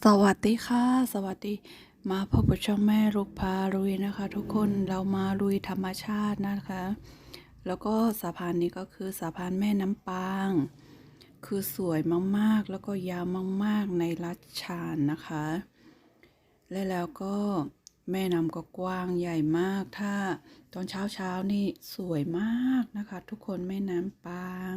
สวัสดีค่ะ สวัสดีมาพบกับช่องแม่ลูกพาลุยนะคะ ทุกคนเรามาลุยธรรมชาตินะคะ แล้วก็สะพานนี้ก็คือสะพานแม่น้ำปาง คือสวยมากๆแล้วก็ยาวมากๆในรัชฉานนะคะ และแล้วก็แม่น้ำก็กว้างใหญ่มาก ถ้าตอนเช้าเช้าๆนี่สวยมากนะคะ ทุกคนแม่น้ำปาง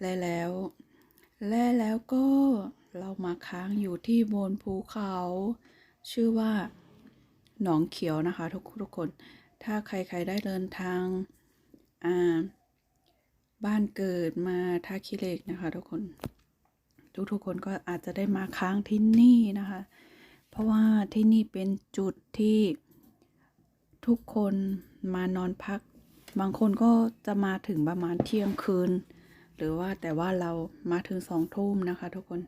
และแล้ว และแล้วก็ เรามาค้างอยู่ที่บนภูเขา ชื่อว่า หนองเขียวนะคะ ทุกทุกคน ถ้าใครๆได้เดินทางอ่าบ้านเกิดมาท่าขี้เหล็กนะคะ ทุกคน ทุกๆคนก็อาจจะได้มาค้างที่นี่นะคะ เพราะว่าที่นี่เป็นจุดที่ทุกคนมานอนพัก บางคนก็จะมาถึงประมาณเที่ยงคืน หรือว่าแต่ว่าเรามาถึงสองทุ่มนะคะ ทุกคน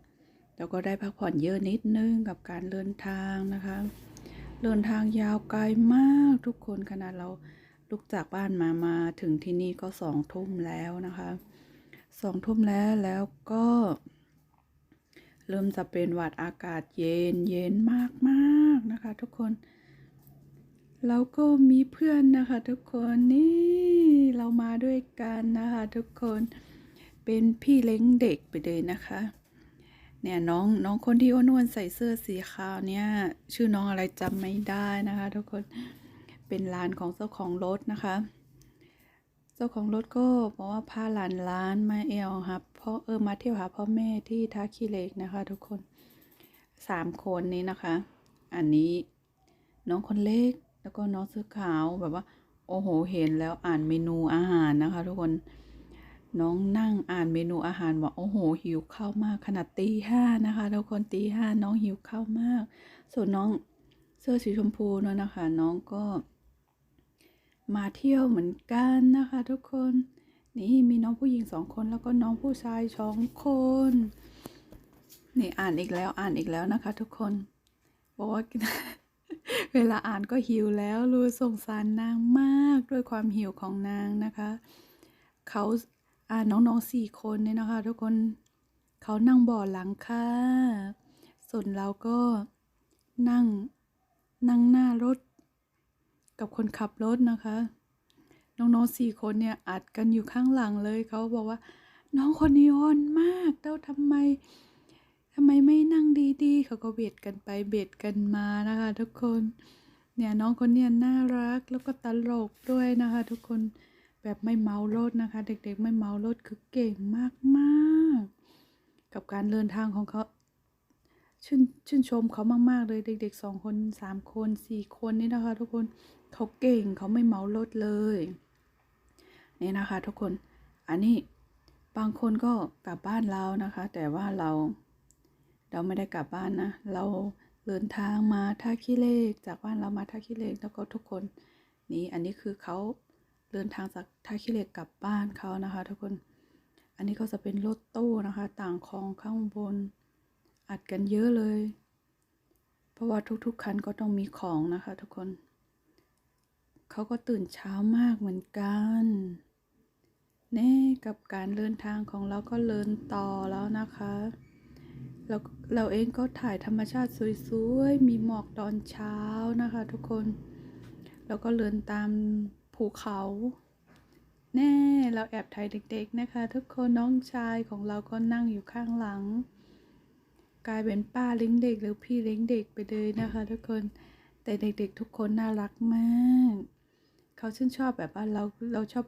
แล้วก็ได้พักผ่อนเยอะนิดนึงกับการเดินทางนะคะ เดินทางยาวไกลมากทุกคนขนาดเราลุกจากบ้านมามาถึงที่นี่ก็สองทุ่มแล้วนะคะสองทุ่มแล้วแล้วก็ เริ่มจะเป็นหวัดอากาศเย็นเย็นมากๆนะคะทุกคน แล้วก็มีเพื่อนนะคะทุกคนนี่เรามาด้วยกันนะคะทุกคนเป็นพี่เล้งเด็กไปเลยนะคะ เนี่ยน้องน้องคนที่อ้วนๆใส่เสื้อสีขาวเนี่ยชื่อน้องอะไรจำไม่ได้นะคะ ทุกคนเป็นหลานของเจ้าของรถนะคะ เจ้าของรถก็บอกว่าพาหลานร้านมาเอลครับเพราะเออมาเที่ยวหาพ่อแม่ที่ท่าขี้เหล็กนะคะ ทุกคนสามคนนี้นะคะ อันนี้น้องคนเล็กแล้วก็น้องเสื้อขาวแบบว่า โอ้โหเห็นแล้วอ่านเมนูอาหารนะคะ ทุกคน น้องนั่งอ่านเมนูอาหารว่าโอ้โหหิวข้าวมากขนาดตีห้านะคะทุกคนตีห้าน้องหิวข้าวมาก ส่วนน้องเสื้อสีชมพูเนอะนะคะ น้องก็มาเที่ยวเหมือนกันนะคะทุกคนนี่มีน้องผู้หญิงสองคนแล้วก็น้องผู้ชายสองคนนี่อ่านอีกแล้วอ่านอีกแล้วนะคะ ทุกคนบอกว่าเวลาอ่านก็หิวแล้วรู้สงสารนางมากด้วยความหิวของนางนะคะ เขา น้องๆสี่คนเนี่ยนะคะ ทุกคนเขานั่งบ่อหลังค่ะ ส่วนเราก็นั่งนั่งหน้ารถ กับคนขับรถนะคะ น้องๆสี่คนเนี่ยอัดกันอยู่ข้างหลังเลยเขาบอกว่า น้องคนนี้อ่อนมากเต้าทำไมทำไมไม่นั่งดีๆ เขาก็เบียดกันไปเบียดกันมานะคะ ทุกคน เนี่ยน้องคนเนี้ยน่ารักแล้วก็ตลกด้วยนะคะ ทุกคน แบบไม่เมารถนะคะ เด็กๆ ไม่เมารถคือเก่งมากๆ กับการเดินทางของเขาชื่นชื่นชมเขามาก ๆ เลยเด็กๆสองคนสามคนสี่คนนี่นะคะ ทุกคนเขาเก่งเขาไม่เมารถเลยนี่นะคะ ทุกคนอันนี้บางคนก็กลับบ้านเรานะคะ แต่ว่าเราเราไม่ได้กลับบ้านนะ เราเดินทางมาท่าขี้เล็กจากบ้านเรามาท่าขี้เล็กแล้วก็ทุกคน นี่อันนี้คือเขา เดินทางจากท่าขี้เหล็กกลับบ้านเขานะคะ ทุกคน อันนี้ก็จะเป็นรถตู้นะคะ ต่างคลองข้างบน อัดกันเยอะเลย เพราะว่าทุกๆคันก็ต้องมีของนะคะ ทุกคน เขาก็ตื่นเช้ามากเหมือนกันแน่กับการเดินทางของเราก็เดินต่อแล้วนะคะเราเราเองก็ถ่ายธรรมชาติสวยๆ มีหมอกตอนเช้านะคะ ทุกคน แล้วก็เดินตาม ภูเขา แน่เราแอบถ่ายเด็ก ๆนะคะ ทุกคนน้องชายของเราก็นั่งอยู่ข้างหลัง กลายเป็นป้าเลี้ยงเด็กหรือพี่เลี้ยงเด็กไปเลยนะคะ ทุกคนแต่เด็กๆทุกคนน่ารักมาก เขาชื่นชอบแบบว่าเราเราชอบ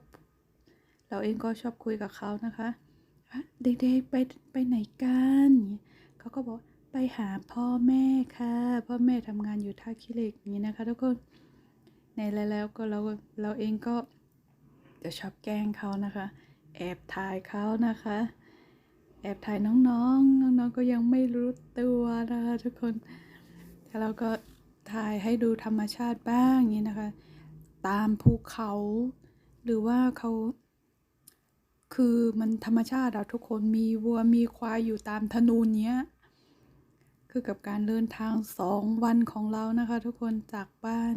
เราเองก็ชอบคุยกับเขานะคะเด็กๆไปไปไหนกันอย่างเงี้เขาก็บอกไปหาพ่อแม่ค่ะ พ่อแม่ทำงานอยู่ท่าขี้เหล็กอย่างนี้นะคะทุกคน ในแล้วก็เราเราเองก็จะชอบแกล้งเขานะคะ แอบถ่ายเขานะคะ แอบถ่ายน้องๆ น้องๆก็ยังไม่รู้ตัวนะคะทุกคนแล้วเราก็ถ่ายให้ดูธรรมชาติบ้างอย่างนี้นะคะ ตามภูเขา หรือว่าเขาคือมันธรรมชาติอะทุกคนมีวัวมีควายอยู่ตามถนนเนี้ยคือกับการเดินทางสองวันของเรานะคะ ทุกคนจากบ้าน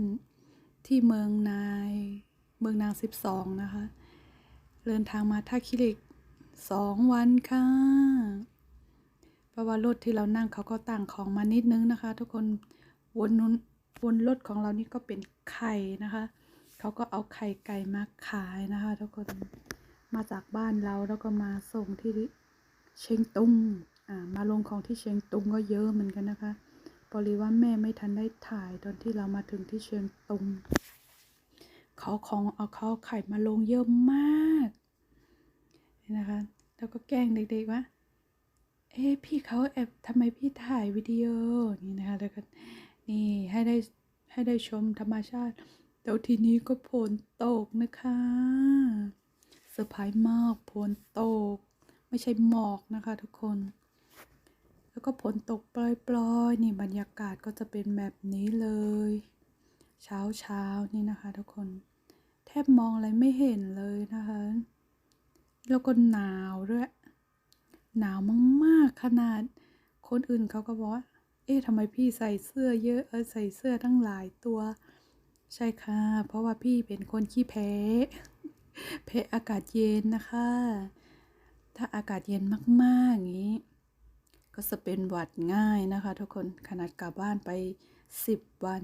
ที่เมืองนาย เมืองนางสิบสองนะคะ เดินทางมาท่าขี้เหล็กสองวันค่ะเพราะว่ารถที่เรานั่งเขาก็ตั้งของมานิดนึงนะคะ ทุกคนวนนุนวนรถของเรานี่ก็เป็นไข่นะคะ เขาก็เอาไข่ไก่มาขายนะคะ ทุกคนมาจากบ้านเราแล้วก็มาส่งที่เชียงตุงอ่ามาลงของที่เชียงตุงก็เยอะเหมือนกันนะคะ บริว่าแม่ไม่ทันได้ถ่ายตอนที่เรามาถึงที่เชียงตุงเขาของเอาเขาไข่มาลงเยอะมากนี่นะคะแล้วก็แกล้งเด็กๆว่าเอ๊ะพี่เขาแอบทำไมพี่ถ่ายวิดีโอนี่นะคะแล้วก็นี่ให้ได้ให้ได้ชมธรรมชาติแล้วทีนี้ก็ฝนตกนะคะเซอร์ไพรส์มากฝนตก ไม่ใช่หมอกนะคะทุกคน แล้วก็ฝนตกปล่อยๆนี่บรรยากาศก็จะเป็นแบบนี้เลย เช้าเช้านี่นะคะ ทุกคน แทบมองอะไรไม่เห็นเลยนะคะ แล้วก็หนาวด้วย หนาวมากๆขนาด คนอื่นเขาก็บอกว่าเอ๊ะทำไมพี่ใส่เสื้อเยอะเออใส่เสื้อทั้งหลายตัว ใช่ค่ะ เพราะว่าพี่เป็นคนขี้แพ้แพ้อากาศเย็นนะคะ ถ้าอากาศเย็นมากๆอย่างนี้ ก็จะเป็นหวัดง่ายนะคะ ทุกคนขนาดกลับบ้านไปสิบวัน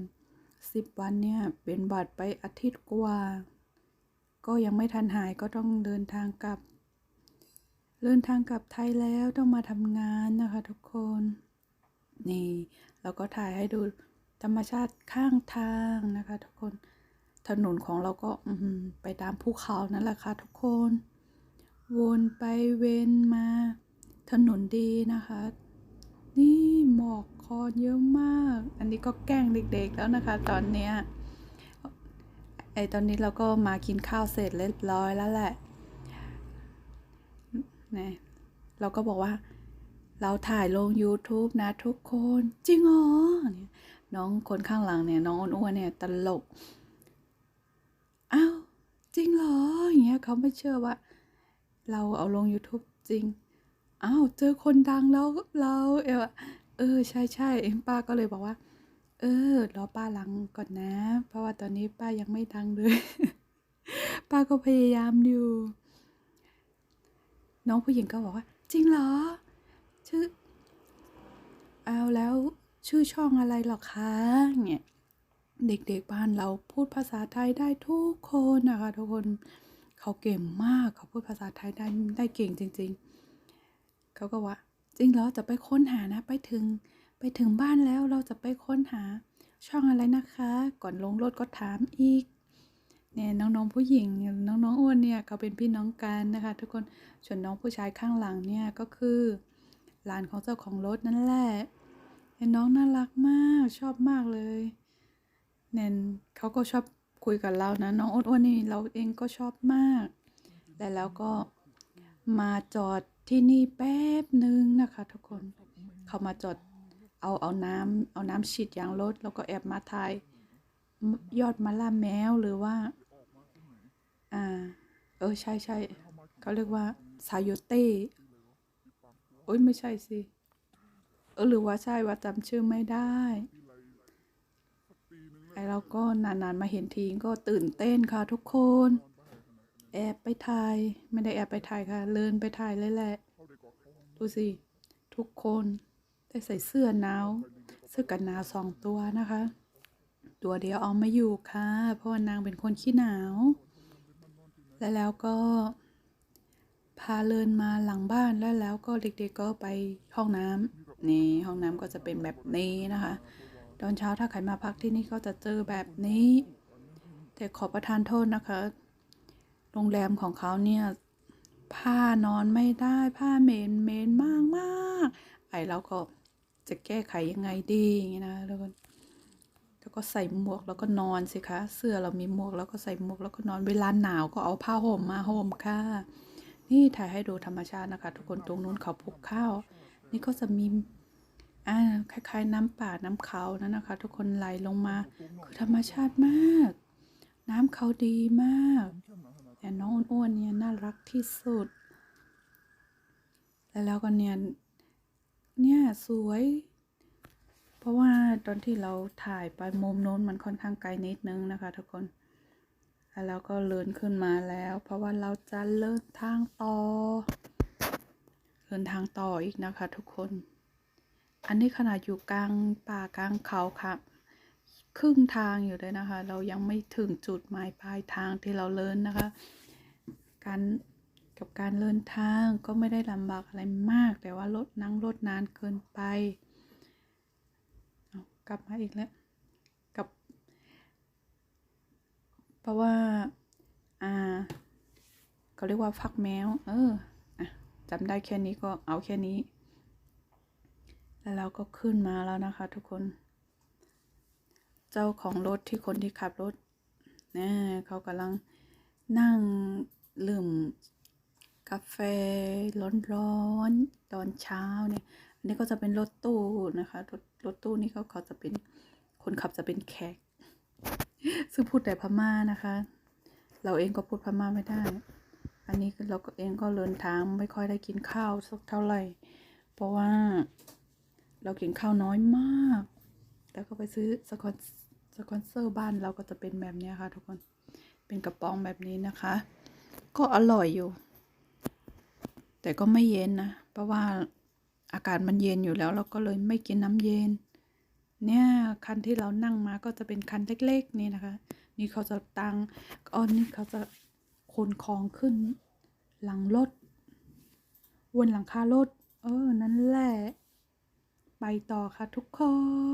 สิบวันเนี่ยเป็นหวัดไปอาทิตย์กว่า ก็ยังไม่ทันหายก็ต้องเดินทางกลับ เดินทางกลับไทยแล้วต้องมาทำงานนะคะทุกคนนี่เราก็ถ่ายให้ดูธรรมชาติข้างทางนะคะ ทุกคนถนนของเราก็ไปตามภูเขานั่นแหละค่ะทุกคน วนไปเวนมา ถนนดีนะคะ นี่หมอกคอนเยอะมาก อันนี้ก็แกล้งเด็กๆแล้วนะคะ ตอนเนี้ยไอตอนนี้เราก็มากินข้าวเสร็จเรียบร้อยแล้วแหละนะเราก็บอกว่า เราถ่ายลง YouTube นะทุกคน จริงเหรอเนี่ยน้องคนข้างหลังเนี่ย น้องอ้วนๆเนี่ยตลกอ้าวจริงเหรออย่างเงี้ยเขาไม่เชื่อว่า เราเอาลง YouTube จริง อ้าวเจอคนดังแล้วเราเออเออใช่ใช่ป้าก็เลยบอกว่า เออรอป้าหลังก่อนนะ เพราะว่าตอนนี้ป้ายังไม่ดังเลย ป้าก็พยายามอยู่ น้องผู้หญิงก็บอกว่า จริงเหรอ ชื่อเอาแล้วชื่อช่องอะไรหรอคะเนี่ยเด็กๆบ้านเราพูดภาษาไทยได้ทุกคนนะคะทุกคนเขาเก่งมากเขาพูดภาษาไทยได้ได้เก่งจริง ๆ เขาก็ว่า จริงเหรอจะไปค้นหานะ ไปถึง ไปถึงบ้านแล้วเราจะไปค้นหาช่องอะไรนะคะ ก่อนลงรถก็ถามอีกเนี่ยน้องๆผู้หญิง น้องๆอ้วนเนี่ยเขาเป็นพี่น้องกันนะคะ ทุกคนส่วนน้องผู้ชายข้างหลังเนี่ยก็คือหลานของเจ้าของรถนั่นแหละเห็นน้องน่ารักมากชอบมากเลยเนี่ยเขาก็ชอบคุยกับเรานะน้องอ้วนๆนี่เราเองก็ชอบมากและแล้วก็มาจอด ที่นี่แป๊บหนึ่งนะคะ ทุกคนเขามาจอดเอาเอาน้ำเอาน้ำฉีดยางรถแล้วก็แอบมาถ่ายยอดมะล่าแมวหรือว่า อ่า เออใช่ใช่เขาเรียกว่าซายเต้โอ้ยไม่ใช่สิ เออหรือว่าใช่ว่าจำชื่อไม่ได้ไอเราก็นานๆมาเห็นทีก็ตื่นเต้นค่ะทุกคน แอบไปถ่าย ไม่ได้แอบไปถ่ายค่ะ เลินไปถ่ายเลยแหละ ดูสิ ทุกคนได้ใส่เสื้อหนาวเสื้อกันหนาวสองตัวนะคะ ตัวเดียวเอาไม่อยู่ค่ะ เพราะว่านางเป็นคนขี้หนาว และแล้วก็ พาเลินมาหลังบ้านแล้วแล้วก็เด็กๆก็ไปห้องน้ำนี่ห้องน้ำก็จะเป็นแบบนี้นะคะ ตอนเช้าถ้าใครมาพักที่นี่ก็จะเจอแบบนี้ แต่ขอประทานโทษนะคะ โรงแรมของเขาเนี่ย ผ้านอนไม่ได้ผ้าเหม็นเหม็นมากมากไอเราก็จะแก้ไขยังไงดีอย่างนี้นะทุกคนแล้วก็ใส่หมวกแล้วก็นอนสิคะเสื้อเรามีหมวกแล้วก็ใส่หมวกแล้วก็นอนเวลาหนาวก็เอาผ้าห่มมาห่มค่ะ นี่ถ่ายให้ดูธรรมชาตินะคะ ทุกคนตรงนู้นเขาปลูกข้าวนี่ก็จะมีอ่าคล้าย ๆ น้ำป่าน้ำเขานั่นนะคะ ทุกคนไหลลงมาคือธรรมชาติมาก น้ำเขาดีมาก แต่น้องอ้วนๆเนี่ยน่ารักที่สุด แล้วแล้วก็เนี่ยเนี่ยสวย เพราะว่าตอนที่เราถ่ายไปมุมโน้นมันค่อนข้างไกลนิดนึงนะคะ ทุกคนแล้วก็เลื่อนขึ้นมาแล้ว เพราะว่าเราจะเลื่อนทางต่อเดินทางต่ออีกนะคะ ทุกคน อันนี้ขนาดอยู่กลางป่ากลางเขาค่ะ ครึ่งทางอยู่เลยนะคะ เรายังไม่ถึงจุดหมายปลายทางที่เราเลินนะคะ การกับการเดินทางก็ไม่ได้ลำบากอะไรมาก แต่ว่ารถนั่งรถนานเกินไปกลับมาอีกแล้วกับ เพราะว่า อ่าเขาเรียกว่าฟักแมว เออจำได้แค่นี้ก็เอาแค่นี้ แล้วเราก็ขึ้นมาแล้วนะคะทุกคน เจ้าของรถที่คนที่ขับรถนะเขากำลังนั่งดื่มกาแฟร้อนๆตอนเช้าเนี่ย อันนี้ก็จะเป็นรถตู้นะคะรถรถตู้นี่เขาเขาจะเป็นคนขับจะเป็นแขก ซึ่งพูดแต่พม่านะคะ เราเองก็พูดพม่าไม่ได้ อันนี้เราก็เองก็เดินทางไม่ค่อยได้กินข้าวสักเท่าไหร่ เพราะว่าเรากินข้าวน้อยมาก แล้วก็ไปซื้อสกอนสกอนเซอร์บ้านเราก็จะเป็นแบบนี้ค่ะทุกคน เป็นกระป๋องแบบนี้นะคะ ก็อร่อยอยู่ แต่ก็ไม่เย็นนะ เพราะว่าอากาศมันเย็นอยู่แล้ว เราก็เลยไม่กินน้ำเย็น เนี่ยคันที่เรานั่งมาก็จะเป็นคันเล็กๆนี่นะคะ นี่เขาจะตังอ๋อนี่เขาจะขนของขึ้น หลังรถบนหลังคารถ เออ นั่นแหละ ไปต่อค่ะทุกคน